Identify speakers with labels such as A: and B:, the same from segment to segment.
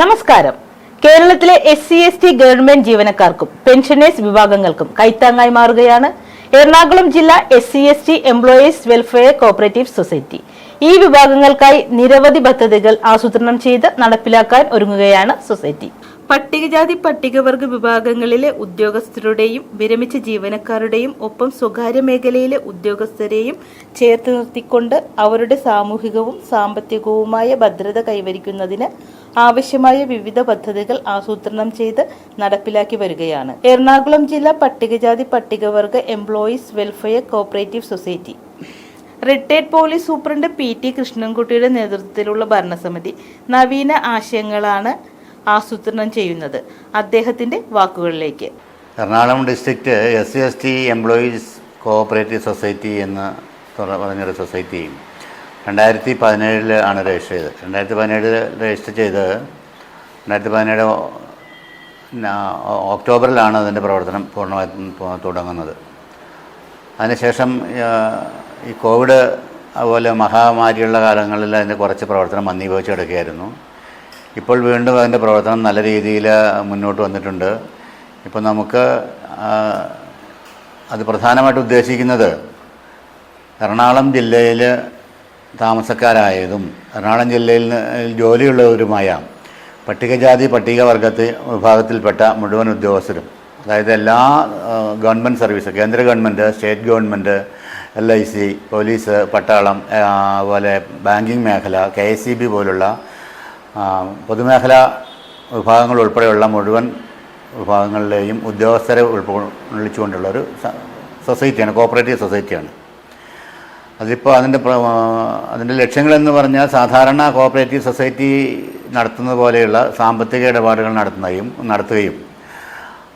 A: നമസ്കാരം. കേരളത്തിലെ S C S T government ജീവനക്കാർക്കും പെൻഷനേഴ്സ് വിഭാഗങ്ങൾക്കും കൈത്താങ്ങായി മാറുകയാണ്. എറണാകുളം ജില്ലാ S C S T employees welfare cooperative society. ഈ വിഭാഗങ്ങൾക്കായി നിരവധി പദ്ധതികൾ ആസൂത്രണം ചെയ്ത് നടപ്പിലാക്കാൻ ഒരുങ്ങുകയാണ് സൊസൈറ്റി. പട്ടികജാതി പട്ടികവർഗ വിഭാഗങ്ങളിലെ ഉദ്യോഗസ്ഥരുടെയും വിരമിച്ച ജീവനക്കാരുടെയും ഒപ്പം സ്വകാര്യ മേഖലയിലെ ഉദ്യോഗസ്ഥരെയും ചേർത്ത് നിർത്തിക്കൊണ്ട് അവരുടെ സാമൂഹികവും സാമ്പത്തികവുമായ ഭദ്രത കൈവരിക്കുന്നതിന് ആവശ്യമായ വിവിധ പദ്ധതികൾ ആസൂത്രണം ചെയ്ത് നടപ്പിലാക്കി വരികയാണ്. എറണാകുളം ജില്ലാ പട്ടികജാതി പട്ടികവർഗ employees welfare cooperative society. Retired police superintendent P T കൃഷ്ണൻകുട്ടിയുടെ നേതൃത്വത്തിലുള്ള ഭരണസമിതി. നവീന ആശയങ്ങളാണ് ആസൂത്രണം ചെയ്യുന്നത് അദ്ദേഹത്തിന്റെ വാക്കുകളിലേക്ക്.
B: Ernakulam district S C S T employees cooperative society എന്ന് പറഞ്ഞൊരു സൊസൈറ്റി രണ്ടായിരത്തി പതിനേഴിൽ ആണ് രജിസ്റ്റർ ചെയ്തത്. രണ്ടായിരത്തി പതിനേഴിൽ രജിസ്റ്റർ ചെയ്ത് രണ്ടായിരത്തി പതിനേഴ് ഒക്ടോബറിലാണ് അതിന്റെ പ്രവർത്തനം പൂർണമായി തുടങ്ങുന്നത്. അതിനുശേഷം ഈ കോവിഡ് അതുപോലെ മഹാമാരിയുള്ള കാലങ്ങളിൽ അതിന്റെ കുറച്ച് പ്രവർത്തനം മന്ദീഭവിച്ചെടുക്കുകയായിരുന്നു ഇപ്പോൾ വീണ്ടും അതിന്റെ പ്രവർത്തനം നല്ല രീതിയിൽ മുന്നോട്ട് വന്നിട്ടുണ്ട്. ഇപ്പോൾ നമുക്ക് അത് പ്രധാനമായിട്ട് ഉദ്ദേശിക്കുന്നത് എറണാകുളം ജില്ലയിൽ താമസക്കാരായതും എറണാകുളം ജില്ലയിൽ ജോലിയുള്ളവരുമായ പട്ടികജാതി പട്ടികവർഗത്തിൽ വിഭാഗത്തിൽപ്പെട്ട മുഴുവൻ ഉദ്യോഗസ്ഥരും അതായത് എല്ലാ ഗവൺമെന്റ് സർവീസ് കേന്ദ്ര government state government L I C police പട്ടാളം അതുപോലെ ബാങ്കിങ് മേഖല കെ എസ് സി ബി പോലുള്ള പൊതുമേഖല വിഭാഗങ്ങൾ ഉൾപ്പെടെയുള്ള മുഴുവൻ വിഭാഗങ്ങളിലെയും ഉദ്യോഗസ്ഥരെ ഉൾക്കൊള്ളിച്ചുകൊണ്ടുള്ള ഒരു സൊസൈറ്റിയാണ് കോപ്പറേറ്റീവ് സൊസൈറ്റിയാണ്. അതിപ്പോൾ അതിന്റെ അതിന്റെ ലക്ഷ്യങ്ങളെന്ന് പറഞ്ഞാൽ സാധാരണ കോപ്പറേറ്റീവ് സൊസൈറ്റി നടത്തുന്ന പോലെയുള്ള സാമ്പത്തിക ഇടപാടുകൾ നടത്തുന്നതും നടത്തുകയും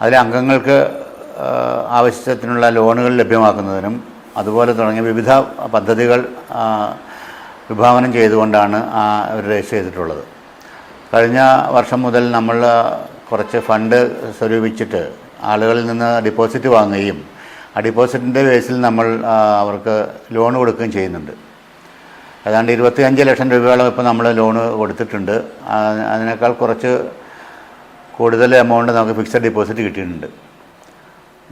B: അതിലെ അംഗങ്ങൾക്ക് ആവശ്യത്തിനുള്ള ലോണുകൾ ലഭ്യമാക്കുന്നതിനും അതുപോലെ തുടങ്ങിയ വിവിധ പദ്ധതികൾ വിഭാവനം ചെയ്തുകൊണ്ടാണ് അവർ രജിസ്റ്റർ ചെയ്തിട്ടുള്ളത്. കഴിഞ്ഞ വർഷം മുതൽ നമ്മൾ കുറച്ച് ഫണ്ട് സ്വരൂപിച്ചിട്ട് ആളുകളിൽ നിന്ന് ഡിപ്പോസിറ്റ് വാങ്ങുകയും ആ ഡിപ്പോസിറ്റിന്റെ ബേസിൽ നമ്മൾ അവർക്ക് ലോൺ കൊടുക്കുകയും ചെയ്യുന്നുണ്ട്. ഏതാണ്ട് ഇരുപത്തിയഞ്ച് ലക്ഷം രൂപയോളം ഇപ്പോൾ നമ്മൾ ലോണ് കൊടുത്തിട്ടുണ്ട്. അതിനേക്കാൾ കുറച്ച് കൂടുതൽ എമൗണ്ട് നമുക്ക് ഫിക്സഡ് ഡിപ്പോസിറ്റ് കിട്ടിയിട്ടുണ്ട്.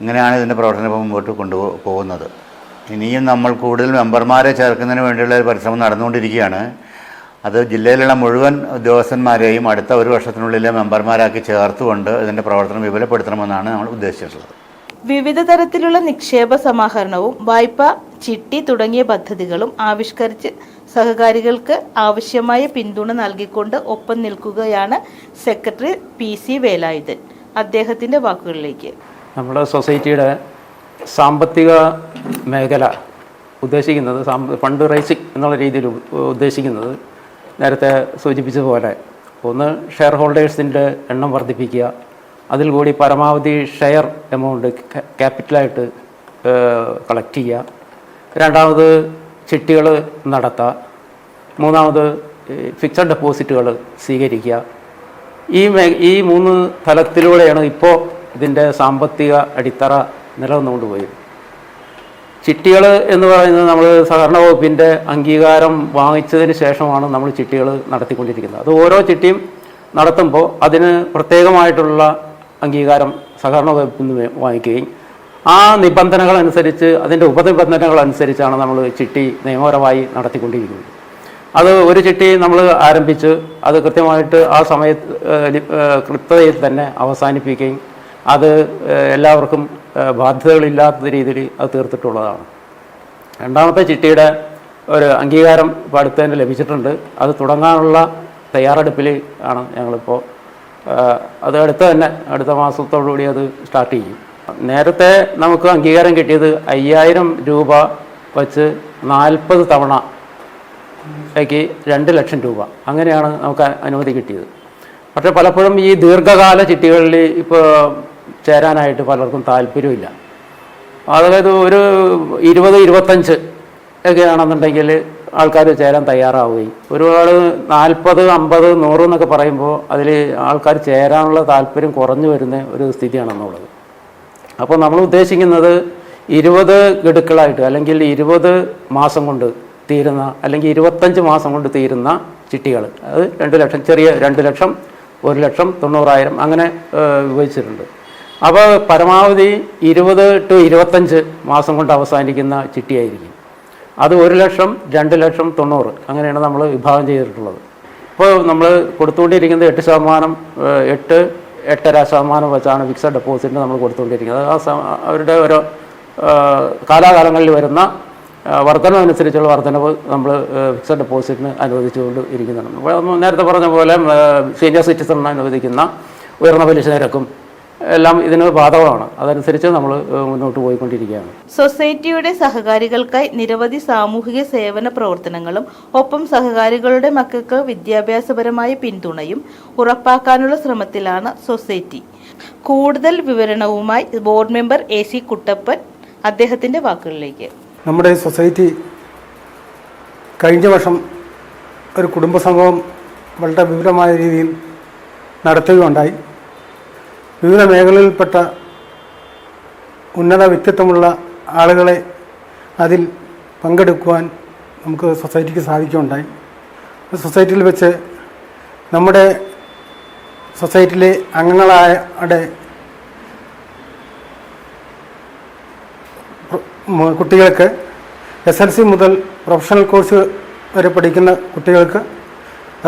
B: ഇങ്ങനെയാണ് ഇതിന്റെ പ്രവർത്തനം ഇപ്പോൾ മുമ്പോട്ട് കൊണ്ടു പോകുന്നത്. ഇനിയും നമ്മൾ കൂടുതൽ മെമ്പർമാരെ ചേർക്കുന്നതിന് വേണ്ടിയുള്ള പരിശ്രമം നടന്നുകൊണ്ടിരിക്കുകയാണ്. അത് ജില്ലയിലുള്ള മുഴുവൻ ഉദ്യോഗസ്ഥന്മാരെയും അടുത്ത ഒരു വർഷത്തിനുള്ളിലെ മെമ്പർമാരാക്കി ചേർത്തുകൊണ്ട് ഇതിന്റെ പ്രവർത്തനം വിപുലപ്പെടുത്തണമെന്നാണ് നമ്മൾ ഉദ്ദേശിച്ചിട്ടുള്ളത്.
A: വിവിധ തരത്തിലുള്ള നിക്ഷേപ സമാഹരണവും വായ്പ ചിട്ടി തുടങ്ങിയ പദ്ധതികളും ആവിഷ്കരിച്ച് സഹകാരികൾക്ക് ആവശ്യമായ പിന്തുണ നൽകിക്കൊണ്ട് ഒപ്പം നിൽക്കുകയാണ് സെക്രട്ടറി പി സി വേലായുധൻ. അദ്ദേഹത്തിന്റെ വാക്കുകളിലേക്ക്.
C: നമ്മുടെ സൊസൈറ്റിയുടെ സാമ്പത്തിക മേഖല ഉദ്ദേശിക്കുന്നത് ഫണ്ട് റൈസിങ് എന്നുള്ള രീതിയിൽ ഉദ്ദേശിക്കുന്നത് നേരത്തെ സൂചിപ്പിച്ചതുപോലെ ഒന്ന് ഷെയർ ഹോൾഡേഴ്സിന്റെ എണ്ണം വർദ്ധിപ്പിക്കുക അതിൽ കൂടി പരമാവധി ഷെയർ എമൗണ്ട് ക്യാപിറ്റലായിട്ട് കളക്ട് ചെയ്യുക. രണ്ടാമത് ചിട്ടികൾ നടത്തുക. മൂന്നാമത് ഫിക്സഡ് ഡെപ്പോസിറ്റുകൾ സ്വീകരിക്കുക. ഈ മേ ഈ മൂന്ന് തലത്തിലൂടെയാണ് ഇപ്പോൾ ഇതിന്റെ സാമ്പത്തിക അടിത്തറ നിലനിന്നുകൊണ്ട് പോയത്. ചിട്ടികൾ എന്ന് പറയുന്നത് നമ്മൾ സഹകരണ വകുപ്പിന്റെ അംഗീകാരം വാങ്ങിച്ചതിന് ശേഷമാണ് നമ്മൾ ചിട്ടികൾ നടത്തിക്കൊണ്ടിരിക്കുന്നത്. അത് ഓരോ ചിട്ടിയും നടത്തുമ്പോൾ അതിന് പ്രത്യേകമായിട്ടുള്ള അംഗീകാരം സഹകരണ വകുപ്പിൽ നിന്ന് വാങ്ങിക്കുകയും ആ നിബന്ധനകൾ അനുസരിച്ച് അതിന്റെ ഉപനിബന്ധനകൾ അനുസരിച്ചാണ് നമ്മൾ ചിട്ടി നിയമപരമായി നടത്തിക്കൊണ്ടിരിക്കുന്നത്. അത് ഒരു ചിട്ടി നമ്മൾ ആരംഭിച്ച് അത് കൃത്യമായിട്ട് ആ സമയത്ത് കൃത്യതയിൽ തന്നെ അവസാനിപ്പിക്കുകയും അത് എല്ലാവർക്കും ബാധ്യതകളില്ലാത്ത രീതിയിൽ അത് തീർത്തിട്ടുള്ളതാണ്. രണ്ടാമത്തെ ചിട്ടിയുടെ ഒരു അംഗീകാരം ഇപ്പോൾ ലഭിച്ചിട്ടുണ്ട്. അത് തുടങ്ങാനുള്ള തയ്യാറെടുപ്പിൽ ആണ് ഞങ്ങളിപ്പോൾ അത് അടുത്ത തന്നെ അടുത്ത മാസത്തോടുകൂടി അത് സ്റ്റാർട്ട് ചെയ്യും. നേരത്തെ നമുക്ക് അംഗീകാരം കിട്ടിയത് അയ്യായിരം രൂപ വച്ച് നാൽപ്പത് തവണ ക്ക് രണ്ട് ലക്ഷം രൂപ. അങ്ങനെയാണ് നമുക്ക് അനുമതി കിട്ടിയത്. പക്ഷേ പലപ്പോഴും ഈ ദീർഘകാല ചിട്ടികളിൽ ഇപ്പോൾ ചേരാനായിട്ട് പലർക്കും താല്പര്യമില്ല. അതായത് ഒരു ഇരുപത് ഇരുപത്തഞ്ച് ഒക്കെയാണെന്നുണ്ടെങ്കിൽ ആൾക്കാർ ചേരാൻ തയ്യാറാവുകയും ഒരുപാട് നാൽപ്പത് അമ്പത് നൂറ് എന്നൊക്കെ പറയുമ്പോൾ അതിൽ ആൾക്കാർ ചേരാനുള്ള താല്പര്യം കുറഞ്ഞു വരുന്ന ഒരു സ്ഥിതിയാണെന്നുള്ളത്. അപ്പോൾ നമ്മൾ ഉദ്ദേശിക്കുന്നത് ഇരുപത് ഗഡുക്കളായിട്ട് അല്ലെങ്കിൽ ഇരുപത് മാസം കൊണ്ട് തീരുന്ന അല്ലെങ്കിൽ ഇരുപത്തഞ്ച് മാസം കൊണ്ട് തീരുന്ന ചിട്ടികൾ. അത് രണ്ട് ലക്ഷം ചെറിയ രണ്ട് ലക്ഷം ഒരു ലക്ഷം തൊണ്ണൂറായിരം അങ്ങനെ വിഭജിച്ചിട്ടുണ്ട് അപ്പോൾ പരമാവധി ഇരുപത് ടു ഇരുപത്തഞ്ച് മാസം കൊണ്ട് അവസാനിക്കുന്ന ചിട്ടിയായിരിക്കും. അത് ഒരു ലക്ഷം രണ്ട് ലക്ഷം തൊണ്ണൂറ് അങ്ങനെയാണ് നമ്മൾ വിഭാഗം ചെയ്തിട്ടുള്ളത്. ഇപ്പോൾ നമ്മൾ കൊടുത്തുകൊണ്ടിരിക്കുന്നത് എട്ട് ശതമാനം എട്ട് എട്ടര ശതമാനം വെച്ചാണ് ഫിക്സഡ് ഡെപ്പോസിറ്റ് നമ്മൾ കൊടുത്തുകൊണ്ടിരിക്കുന്നത്. ആ അവരുടെ ഓരോ കാലാകാലങ്ങളിൽ വരുന്ന വർധനവനുസരിച്ചുള്ള വർധനവ് നമ്മൾ ഫിക്സഡ് ഡെപ്പോസിറ്റിന് അനുവദിച്ചുകൊണ്ട് ഇരിക്കുന്നുണ്ട് നേരത്തെ പറഞ്ഞ പോലെ സീനിയർ സിറ്റിസണിന് അനുവദിക്കുന്ന ഉയർന്ന പലിശ നിരക്കും എല്ലാം ഇതിന് ബാധകമാണ് അതനുസരിച്ച് നമ്മൾ മുന്നോട്ട് പോയിക്കൊണ്ടിരിക്കുകയാണ്.
A: സൊസൈറ്റിയുടെ സഹകാരികൾക്കായി നിരവധി സാമൂഹിക സേവന പ്രവർത്തനങ്ങളും ഒപ്പം സഹകാരികളുടെ മക്കൾക്ക് വിദ്യാഭ്യാസപരമായ പിന്തുണയും ഉറപ്പാക്കാനുള്ള ശ്രമത്തിലാണ് സൊസൈറ്റി. കൂടുതൽ വിവരണവുമായി board member A C Kuttappan അദ്ദേഹത്തിന്റെ വാക്കുകളിലേക്ക്.
D: നമ്മുടെ സൊസൈറ്റി കഴിഞ്ഞ വർഷം ഒരു കുടുംബസംഗമം വളരെ വിപുലമായ രീതിയിൽ നടത്തുകയുണ്ടായി. വിവിധ മേഖലയിൽപ്പെട്ട ഉന്നത വ്യക്തിത്വമുള്ള ആളുകളെ അതിൽ പങ്കെടുക്കുവാൻ നമുക്ക് സൊസൈറ്റിക്ക് സാധിക്കുകയുണ്ടായി. സൊസൈറ്റിയിൽ വെച്ച് നമ്മുടെ സൊസൈറ്റിയിലെ അംഗങ്ങളായ കുട്ടികൾക്ക് എസ് എൽ സി മുതൽ പ്രൊഫഷണൽ കോഴ്സ് വരെ പഠിക്കുന്ന കുട്ടികൾക്ക്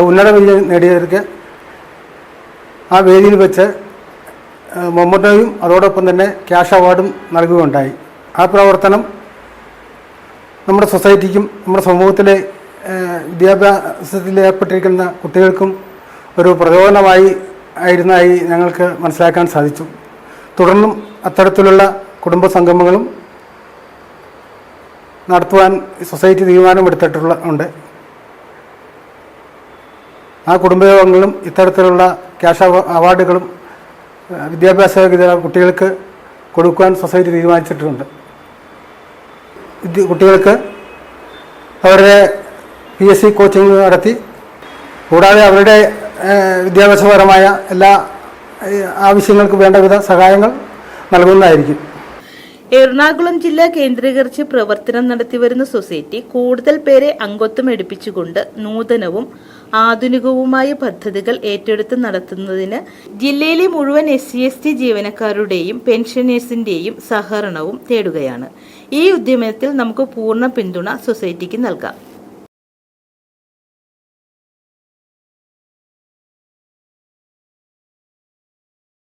D: ഉന്നത വിജയം നേടിയവർക്ക് ആ വേദിയിൽ വെച്ച് മൊമ്മറ്റോയും അതോടൊപ്പം തന്നെ ക്യാഷ് അവാർഡും നൽകുകയുണ്ടായി. ആ പ്രവർത്തനം നമ്മുടെ സൊസൈറ്റിക്കും നമ്മുടെ സമൂഹത്തിലെ വിദ്യാഭ്യാസത്തിൽ ഏർപ്പെട്ടിരിക്കുന്ന കുട്ടികൾക്കും ഒരു പ്രചോദനമായി ആയിരുന്നതായി ഞങ്ങൾക്ക് മനസ്സിലാക്കാൻ സാധിച്ചു. തുടർന്നും അത്തരത്തിലുള്ള കുടുംബ സംഗമങ്ങളും നടത്തുവാൻ സൊസൈറ്റി തീരുമാനമെടുത്തിട്ടുള്ള ഉണ്ട്. ആ കുടുംബയോഗങ്ങളും ഇത്തരത്തിലുള്ള ക്യാഷ് അവാർഡുകളും വിദ്യാഭ്യാസ യോഗ്യത കുട്ടികൾക്ക് കൊടുക്കുവാൻ സൊസൈറ്റി തീരുമാനിച്ചിട്ടുണ്ട്. കുട്ടികൾക്ക് അവരുടെ പി എസ് സി കോച്ചിങ് നടത്തി കൂടാതെ അവരുടെ വിദ്യാഭ്യാസപരമായ എല്ലാ ആവശ്യങ്ങൾക്ക് വേണ്ട വേണ്ടവിധ സഹായങ്ങൾ നൽകുന്നതായിരിക്കും.
A: എറണാകുളം ജില്ല കേന്ദ്രീകരിച്ച് പ്രവർത്തനം നടത്തിവരുന്ന സൊസൈറ്റി കൂടുതൽ പേരെ അംഗത്വം എടുപ്പിച്ചുകൊണ്ട് നൂതനവും ആധുനികവുമായ പദ്ധതികൾ ഏറ്റെടുത്ത് നടത്തുന്നതിന് ജില്ലയിലെ മുഴുവൻ എസ് സി എസ് ടി ജീവനക്കാരുടെയും പെൻഷനേഴ്സിന്റെയും സഹകരണവും തേടുകയാണ്. ഈ ഉദ്യമത്തിൽ നമുക്ക് പൂർണ പിന്തുണ സൊസൈറ്റിക്ക് നൽകാം.